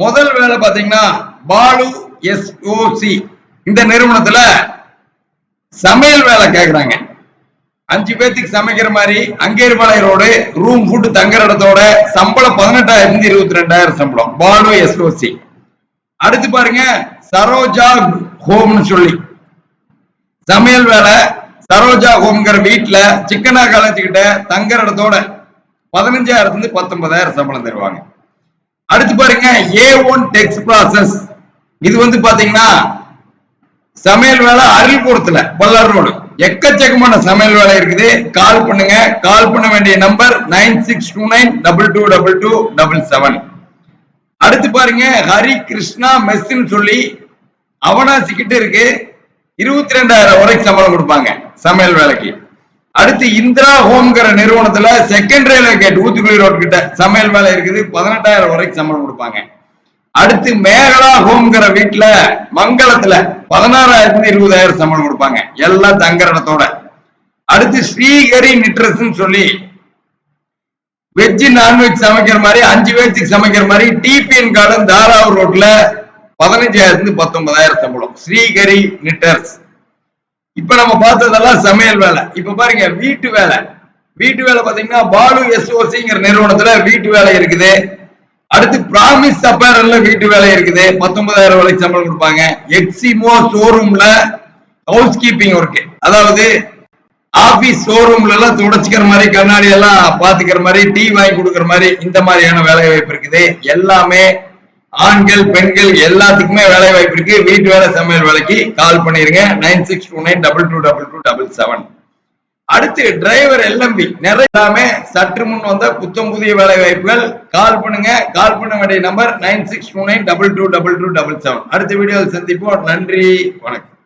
முதல் வேலை பாத்தீங்கன்னா பாலு எஸ்ஓசி இந்த நிறுவனத்துல சமையல் வேலை கேக்குறாங்க. அஞ்சு பேத்துக்கு சமைக்கிற மாதிரி அங்கேர்பாளைய ரோடு ரூம் ஃபுட்டு தங்குற இடத்தோட சம்பளம் பதினெட்டாயிரம் இருபத்தி ரெண்டாயிரம் சம்பளம். பாலு எஸ்ஓசி அடுத்து பாருங்க சரோஜா ஹோம்னு சொல்லி. சமையல் வேலை சரோஜா ஹோம்ங்கிற வீட்டில் சிக்கனா கலைச்சுக்கிட்ட தங்குற இடத்தோட பதினஞ்சாயிரத்துலேருந்து பத்தொன்பதாயிரம் சம்பளம் தருவாங்க. அடுத்து பாருங்க ஏ ஒன் டெக்ஸ்ட் ப்ராசஸ் இது வந்து பாத்தீங்கன்னா சமையல் வேலை அருள்புரத்துல பல்லார் ரோடு. எக்கச்சக்கமான சமையல் வேலை இருக்குது. கால் பண்ணுங்க. கால் பண்ண வேண்டிய number nine six two nine double two double two double seven அடுத்து பாருங்க ஹரி கிருஷ்ணா மெஸ்ன்னு சொல்லி அவனாசி கிட்ட இருக்கு. இருபத்தி ரெண்டாயிரம் வரைக்கும் சம்பளம் கொடுப்பாங்க சமையல் வேலைக்கு. அடுத்து இந்திரா ஹோம்ங்கிற நிறுவனத்துல second railway gate Oothukuzhi road கிட்ட சமையல் வேலை இருக்குது. பதினெட்டாயிரம் வரைக்கும் சம்பளம் கொடுப்பாங்க. அடுத்து மேகலா ஹோம்ங்கிற வீட்டுல மங்களத்துல பதினாறாயிரத்துல இருபதாயிரம் சம்பளம் கொடுப்பாங்க. எல்லாம் தங்கரணத்தோட. அடுத்து ஸ்ரீஹரி நிட்ரஸ் சொல்லி வெஜ் நான்வெஜ் சமைக்கிற மாதிரி அஞ்சு பேர்த்துக்கு சமைக்கிற மாதிரி டிபிஎன் கார்டன் தாராவூர் ரோட்ல பதினஞ்சாயிரத்து பத்தொன்பதாயிரம் சம்பளம். ஸ்ரீஹரி நிட்டர்ஸ் இப்ப நம்ம பார்த்ததெல்லாம் சமையல் வேலை. இப்ப பாருங்க வீட்டு வேலை. வீட்டு வேலை பாத்தீங்கன்னா பாலு எஸ்ஓசிங்கிற நிறுவனத்துல வீட்டு வேலை இருக்குது. அடுத்து பிராமிஸ் அப்பேரல்ல வீட்டு வேலை இருக்குது. பத்தொன்பதாயிரம் வேலைக்கு சம்பளம் கொடுப்பாங்க. எக்ஸிமோ ஷோரூம்ல ஹவுஸ் கீப்பிங் ஒர்க் அதாவது ஆபீஸ் ஷோரூம்ல எல்லாம் துடைச்சிக்கிற மாதிரி கண்ணாடி எல்லாம் பாத்துக்கிற மாதிரி டீ வாங்கி கொடுக்குற மாதிரி இந்த மாதிரியான வேலை வாய்ப்பு இருக்குது. எல்லாமே ஆண்கள் பெண்கள் எல்லாத்துக்குமே வேலை வாய்ப்பு இருக்கு. வீட்டு வேலை சமையல் வேலைக்கு கால் பண்ணிருங்க. Nine six two nine double two double two double seven அடுத்து டிரைவர் எல்எம்பி நிறைய எல்லாமே சற்று முன் வந்த புத்தம் புதிய வேலை வாய்ப்புகள். கால் பண்ணுங்க. கால் பண்ண வேண்டிய number nine six two nine double two double two double seven அடுத்த வீடியோவில் சந்திப்போம். நன்றி. வணக்கம்.